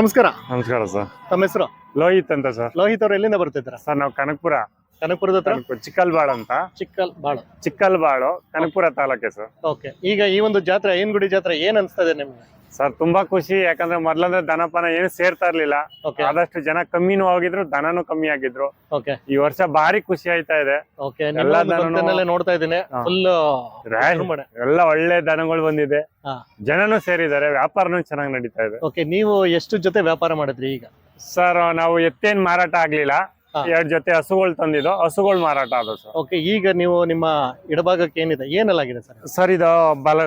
ನಮಸ್ಕಾರ. ನಮಸ್ಕಾರ ಸರ್. ತಮ್ಮ ಹೆಸರು? ಲೋಹಿತ್ ಅಂತ ಸರ್. ಲೋಹಿತ್ ಅವ್ರು ಎಲ್ಲಿಂದ ಬರ್ತಿದ್ರ ಸರ್ ನಾವು ಕನಕಪುರ. ಕನಕಪುರದ ಹತ್ರ? ಕನಕಪುರ ಚಿಕ್ಕಲ್ಬಾಳು ಅಂತ. ಚಿಕ್ಕಲ್ ಬಾಳು ಚಿಕ್ಕಲ್ಬಾಳು ಕನಕಪುರ ತಾಲೂಕೆ ಸರ್. ಓಕೆ. ಈಗ ಈ ಒಂದು ಜಾತ್ರೆ ಐನ್ಗುಡಿ ಜಾತ್ರೆ ಏನ್ ಅನ್ಸ್ತದೆ ನಿಮ್ಗೆ? ಸರ್ ತುಂಬಾ ಖುಷಿ. ಯಾಕಂದ್ರೆ ಮೊದ್ಲಂದ್ರೆ ದನಪಾನ ಏನು ಸೇರ್ತಾ ಇರ್ಲಿಲ್ಲ. ಆದಷ್ಟು ಜನ ಕಮ್ಮಿನೂ ಆಗಿದ್ರು ದನನು ಕಮ್ಮಿ ಆಗಿದ್ರು. ಈ ವರ್ಷ ಭಾರಿ ಖುಷಿ ಆಯ್ತಾ ಇದೆ. ನೋಡ್ತಾ ಇದ್ದೀನಿ. ಎಲ್ಲ ಒಳ್ಳೆ ದನಗಳು ಬಂದಿದೆ. ಜನನು ಸೇರಿದ್ದಾರೆ ವ್ಯಾಪಾರನೂ ಚೆನ್ನಾಗಿ ನಡೀತಾ ಇದೆ. ಓಕೆ ನೀವು ಎಷ್ಟು ಜೊತೆ ವ್ಯಾಪಾರ ಮಾಡಿದ್ರಿ ಈಗ? ಸರ್ ನಾವು ಎತ್ತೇನ್ ಮಾರಾಟ ಆಗ್ಲಿಲ್ಲ. ಎರಡ್ ಜೊತೆ ಹಸುಗಳು ತಂದಿದ್ದು. ಹಸುಗಳು ಮಾರಾಟ ಆದ ಸರ್ ಓಕೆ ಈಗ ನೀವು ನಿಮ್ಮ ಇಡಭಾಗಕ್ಕೆ ಏನಿದೆ? ಏನೆಲ್ಲಾಗಿದೆ ಸರ್ ಸರ್ ಇದು ಬಲ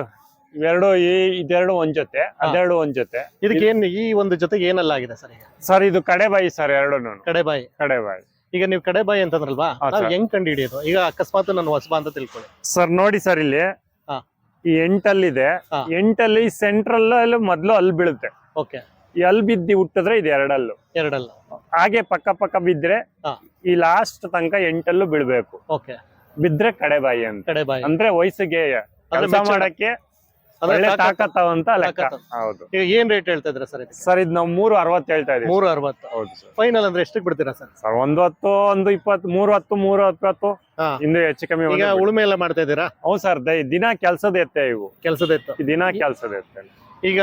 ಇವೆರಡು ಈ ಇದೆರಡು ಒಂದ್ ಜೊತೆ ಅದೆರಡು ಒಂದ್ ಜೊತೆ. ಇದಕ್ಕೆ ಏನ್ ಈ ಒಂದು ಜೊತೆಗೆ ಏನೆಲ್ಲಾಗಿದೆ ಸರ್ ಈಗ? ಸರ್ ಇದು ಕಡೆಬಾಯಿ ಸರ್ ಎರಡು ಕಡೆ ಬಾಯಿ. ಕಡೆ ಬಾಯಿ. ಈಗ ನೀವು ಕಡೆ ಬಾಯಿ ಅಂತಂದ್ರಲ್ವಾ? ನಾವ್ ಸರ್. ಹೆಂಗ್ ಕಂಡು ಹಿಡಿಯೋದು ಈಗ ಅಕಸ್ಮಾತ್ ನಾನು ಹೊಸಬ ಅಂತ ತಿಳ್ಕೊಳ್ಳಿ. ಸರ್ ನೋಡಿ ಸರ್ ಇಲ್ಲಿ ಈ ಎಂಟಲ್ಲಿದೆ. ಇದೆ ಎಂಟಲ್ಲಿ ಸೆಂಟ್ರಲ್ ಅಲ್ಲಿ ಮೊದ್ಲು ಅಲ್ಲಿ ಬೀಳುತ್ತೆ. ಓಕೆ. ಅಲ್ಲಿ ಬಿದ್ದಿ ಹುಟ್ಟಿದ್ರೆ ಇದು ಎರಡಲ್ಲು. ಎರಡಲ್ಲ. ಹಾಗೆ ಪಕ್ಕ ಪಕ್ಕ ಬಿದ್ರೆ ಈ ಲಾಸ್ಟ್ ತನಕ ಎಂಟಲ್ಲೂ ಬೀಳ್ಬೇಕು. ಓಕೆ. ಬಿದ್ರೆ ಕಡೆ ಬಾಯಿ ಅಂತ. ಕಡೆಬಾಯಿ ಅಂದ್ರೆ ವಯಸ್ಸಿಗೆ ಕೆಲಸ ಮಾಡಕ್ಕೆ ಅಂದ್ರೆ ಒಳ್ಳೆ ತಾಕತ್ತಾವ ಅಂತ ಲೆಕ್ಕ. ಹೌದು. ಈಗ ಏನ್ ರೇಟ್ ಹೇಳ್ತಾ ಇದ್ರ ಸರ್ ಸರ್ ಇದು ನಾವು ಮೂರು ಅರವತ್ತು ಹೇಳ್ತಾ ಇದೀವಿ. ಮೂರು ಅರವತ್ತು. ಹೌದು ಸರ್. ಫೈನಲ್ ಅಂದ್ರೆ ಎಷ್ಟಕ್ಕೆ ಬಿಡ್ತೀರಾ ಸರ್? ಸರ್ ಒಂದು ಹತ್ತು ಒಂದು ಇಪ್ಪತ್ತು ಮೂರು ಹತ್ತು ಮೂರು ಹತ್ತು ಹಾ. ಇಂದು ಹೆಚ್ಚು ಕಮ್ಮಿ ಈಗ ಒಂದು ಉಳುಮೆ ಎಲ್ಲ ಮಾಡ್ತಾ ಇದ್ದೀರಾ? ಹೌದು ಸರ್ ದೈ- ದಿನ ಕೆಲ್ಸದ ಎತ್ತೆ ಇವು. ಕೆಲಸದ ಇತ್ತು ದಿನ ಕೆಲ್ಸದ ಎತ್ತೆ. ಈಗ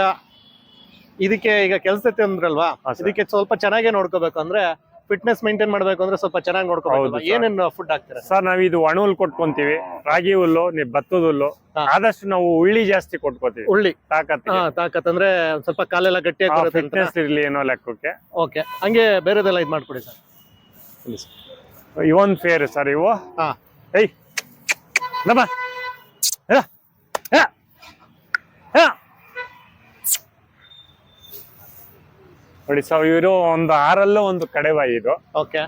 ಇದಕ್ಕೆ ಈಗ ಕೆಲಸ ಅಂದ್ರಲ್ವಾ? ಹಾ. ಇದಕ್ಕೆ ಸ್ವಲ್ಪ ಚೆನ್ನಾಗೇ ನೋಡ್ಕೋಬೇಕು ಅಂದ್ರೆ ಫಿಟ್ನೆಸ್ ಮೇಂಟೈನ್ ಮಾಡ್ಬೇಕು ಅಂದ್ರೆ ಸ್ವಲ್ಪ ಚೆನ್ನಾಗಿ ನೋಡ್ಕೋಬಹುದು ಏನೇನು ಫುಡ್ ಹಾಕ್ತಾರೆ ಸರ್ ನಾವ್? ಇದು ಒಣ ಹುಲ್ ಕೊಟ್ಕೊಂತೀವಿ. ರಾಗಿ ಹುಲ್ಲು ನೀವ್ ಭತ್ತದ ಹುಲ್ಲು. ಆದಷ್ಟು ನಾವು ಉಳ್ಳಿ ಜಾಸ್ತಿ ಕೊಟ್ಕೋತೀವಿ. ಉಳ್ಳಿ ತಾಕತ್ ಹಾ ತಾಕತ್ ಅಂದ್ರೆ ಸ್ವಲ್ಪ ಕಾಲೆಲ್ಲ ಅಂತ. ಫಿಟ್ನೆಸ್ ಇರ್ಲಿ ಏನೋ ಲೆಕ್ಕಕ್ಕೆ. ಓಕೆ. ಹಂಗೆ ಬೇರೆದೆಲ್ಲ ಇದ್ ಮಾಡ್ಕೊಡಿ ಸರ್. ಇವೊಂದ್ ಫೇರ್ ಸರ್ ಇವು. ಹಾ. ಏಯ್ ನಮ್ಮ ಹ, ಹ, ಹ. ನೋಡಿ ಸೊ ಇವರು ಒಂದು ಆರಲ್ಲೂ ಒಂದು ಕಡೆಬಾಯಿ ಇದು. ಓಕೆ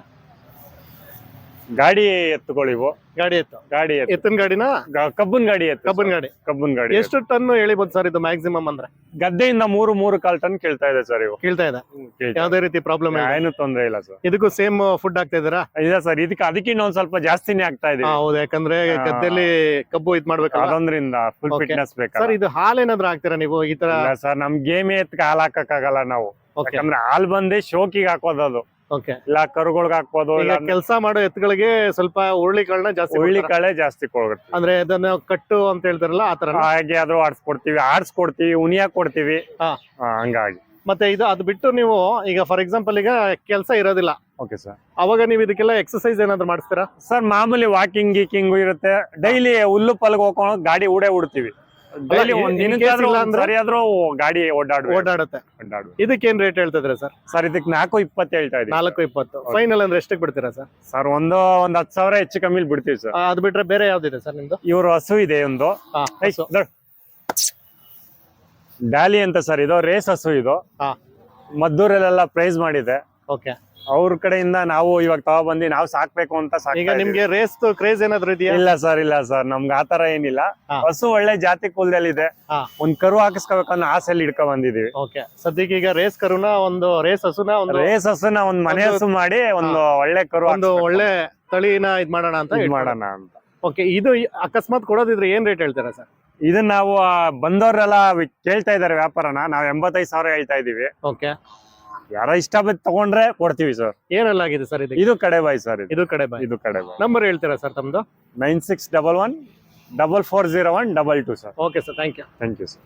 ಗಾಡಿ ಎತ್ತುಗಳಿವು ಗಾಡಿ ಎತ್ತು. ಗಾಡಿ ಎತ್ತು. ಎತ್ತಿನ ಗಾಡಿನ? ಗ- ಕಬ್ಬನ್ ಗಾಡಿ ಎತ್ತು. ಕಬ್ಬನ್ ಗಾಡಿ. ಕಬ್ಬನ್ ಗಾಡಿ ಎಷ್ಟು ಟನ್ ಎಳಿಬೋದು ಸರ್ ಇದು ಮ್ಯಾಕ್ಸಿಮಮ್ ಅಂದ್ರೆ? ಗದ್ದೆಯಿಂದ ಮೂರು ಮೂರು ಕಾಲ್ ಟನ್ ಕೇಳ್ತಾ ಇದೆ ಸರ್ ಇವು. ಕೇಳ್ತಾ ಇದೆ. ಕೇಳ್ತಾ ಯಾವ್ದೇ ರೀತಿ ಪ್ರಾಬ್ಲಮ್ ಏನು ತೊಂದ್ರೆ ಇಲ್ಲ ಸರ್. ಇದಕ್ಕೂ ಸೇಮ್ ಫುಡ್ ಆಗ್ತಾ ಇದ್ದೀರಾ? ಇಲ್ಲ ಸರ್ ಇದಕ್ಕೆ ಅದಕ್ಕೆ ಇನ್ನೊಂದ್ ಸ್ವಲ್ಪ ಜಾಸ್ತಿನೇ ಆಗ್ತಾ ಇದೆ. ಹಾ, ಹೌದು. ಯಾಕಂದ್ರೆ ಹಾ. ಗದ್ದೆಲಿ ಕಬ್ಬು ಇದ್ ಮಾಡ್ಬೇಕಲ್ಲ. ಅದೊಂದ್ರಿಂದ ಫುಲ್ ಫಿಟ್ನೆಸ್ ಫಿಟ್ನೆಸ್ ಸರ್ ಬೇಕಾ ಇದು ಹಾಲ್ ಏನಾದ್ರು ಹಾಕ್ತೀರಾ ನೀವು? ಈ ತರ ಇಲ್ಲ ಸರ್ ನಮ್ ಗೇಮ್ ಎತ್ಕ ಹಾಲ್ ಹಾಕಕ್ಕಾಗಲ್ಲ ನಾವು. ಯಾಕಂದ್ರೆ ಹಾಲ್ ಬಂದೇ ಶೋಕಿಗೆ ಹಾಕೋದು ಅದು. ಓಕೆ ಇಲ್ಲ ಕರುಗಳಿಗೆ ಹಾಕ್ಬೋದು ಇಲ್ಲ ಕೆಲಸ ಮಾಡೋ ಎತ್ತುಗಳಿಗೆ ಸ್ವಲ್ಪ ಹುರುಳಿ ಕಾಳನ್ನ ಜಾಸ್ತಿ ಹುರುಳಿ ಕಾಳೆ ಜಾಸ್ತಿ ಕೊಡ್ತೀವಿ ಅಂದ್ರೆ ಅದನ್ನ ಕಟ್ಟು ಅಂತ ಹೇಳ್ತಾರಲ್ಲ ಆತರ ಹಾಗೆ ಆದ್ರೂ ಆಡ್ಸ್ಕೊಡ್ತೀವಿ ಆಡ್ಸ್ಕೊಡ್ತೀವಿ ಉಣಿಯಾಕ್ ಕೊಡ್ತೀವಿ. ಹಂಗಾಗಿ. ಮತ್ತೆ ಇದು ಅದು ಬಿಟ್ಟು ನೀವು ಈಗ ಫಾರ್ ಎಕ್ಸಾಂಪಲ್ ಈಗ ಕೆಲಸ ಇರೋದಿಲ್ಲ. ಓಕೆ ಸರ್ ಅವಾಗ ನೀವು ಇದಕ್ಕೆಲ್ಲ ಎಕ್ಸಸೈಸ್ ಏನಾದ್ರು ಮಾಡಿಸ್ತೀರಾ? ಸರ್ ಮಾಮೂಲಿ ವಾಕಿಂಗ್ ಗೀಕಿಂಗ್ ಇರುತ್ತೆ. ಡೈಲಿ ಹುಲ್ಲು ಪಲ್ಗ್ ಹೋಗ್ಕೊಂಡು ಗಾಡಿ ಉಡೇ ಉಡ್ತೀವಿ. ಡೈಲಿ ಒಂದ್ in ದಿನಕ್ಕೆ case ಆದ್ರೂ ಇಲ್ಲ ಒಂದ್ ಅಂದ್ರೆ? ಸರಿ ಆದ್ರೂ ಗಾಡಿ ಓಡಾಡ್ಬೇಕು. ಓಡಾಡುತ್ತೆ. ಇದಕ್ಕೇನ್ ರೇಟ್ ಹೇಳ್ತಿದ್ರೆ ಸರ್? ಸರ್ ಇದಕ್ಕೆ ನಾಲ್ಕು ಇಪ್ಪತ್ತು ಹೇಳ್ತಾ ಇದ್ದೀವಿ. ನಾಲ್ಕು ಇಪ್ಪತ್ತು. ಫೈನಲ್ ಅಂದ್ರೆ ಎಷ್ಟಕ್ಕೆ ಬಿಡ್ತೀರಾ ಸರ್? ಸರ್ ಒಂದು ಒಂದ್ ಹತ್ತು ಸಾವಿರ ಹೆಚ್ಚು ಕಮ್ಮಿ ಬಿಡ್ತೀವಿ ಸರ್. ಅದ್ ಬಿಟ್ರೆ ಬೇರೆ ಯಾವ್ದಿದೆ ಸರ್ ನಿಮ್ದು? ಇವ್ರ ಹಸು ಇದೆ ಒಂದು. ಡ್ಯಾಲಿ ಅಂತ ಸರ್ ಇದು ರೇಸ್ ಹಸು ಇದು. ಮದ್ದೂರಲ್ಲೆಲ್ಲ ಪ್ರೈಸ್ ಮಾಡಿದೆ. ಓಕೆ ಅವ್ರ ಕಡೆಯಿಂದ ನಾವು ಇವಾಗ ಬಂದಿ ನಾವು ಸಾಕ್ಬೇಕು ಅಂತ ಈಗ ಸಾಕ್ತಾ ನಿಮ್ಗೆ ರೇಸ್ ಕ್ರೇಜ್ ಏನಾದ್ರು ಇದೆಯಾ? ಇಲ್ಲ ಸರ್ ಇಲ್ಲ ಸರ್ ನಮ್ಗೆ ಆತರ ಏನಿಲ್ಲ. ಹಾ. ಹಸು ಒಳ್ಳೆ ಜಾತಿ ಕುಲದಲ್ಲಿದೆ ಹಾ. ಒಂದ್ ಕರು ಹಾಕಿಸ್ಕೋಬೇಕನ್ನೋ ಆಸೆಯಲ್ಲಿ ಇಡ್ಕೊ ಬಂದಿದೀವಿ. ಓಕೆ. ಸದ್ಯಕ್ಕೆ ಈಗ ರೇಸ್ ಕರುನ ಒಂದು ರೇಸ್ ಹಸುನ ಒಂದು ರೇಸ್ ಹಸುನ ಒಂದ್ ಮನೆ ಒಂದು- ಹಸು ಮಾಡಿ ಒಂದು ಒಳ್ಳೆ ಕರು ಒಂದು ಒಳ್ಳೆ ತಳಿನ ಇದ್ ಮಾಡೋಣ ಅಂತ ಇದ್ ಮಾಡೋಣ ಅಂತ. ಓಕೆ ಇದು ಈ- ಅಕಸ್ಮಾತ್ ಕೊಡೋದಿದ್ರೆ ಏನ್ ರೇಟ್ ಹೇಳ್ತೀರಾ ಸರ್ ಇದನ್ನ ನಾವು ಆ, ಬಂದವ್ರೆಲ್ಲ ವಿ- ಕೇಳ್ತಾ ಇದಾರೆ ವ್ಯಾಪಾರನ. ನಾವ್ ಎಂಬತ್ತೈದು ಸಾವಿರ ಹೇಳ್ತಾ ಇದೀವಿ. ಓಕೆ. ಯಾರೋ ಇಷ್ಟ ಬಂದ್ ತಗೊಂಡ್ರೆ ಕೊಡ್ತೀವಿ ಸರ್ ಏನೆಲ್ಲ ಆಗಿದೆ ಸರ್ ಇದು ಇದು ಕಡೆ ಬಾಯ್ ಸರ್ ಇದು. ಇದು ಕಡೆ ಬಾಯ್. ಇದು ಕಡೆ ಬಾಯ್. ನಂಬರ್ ಹೇಳ್ತೀರಾ ಸರ್ ತಮ್ದು? Nine six double one double four zero one double two sir okay sir thank you thank you sir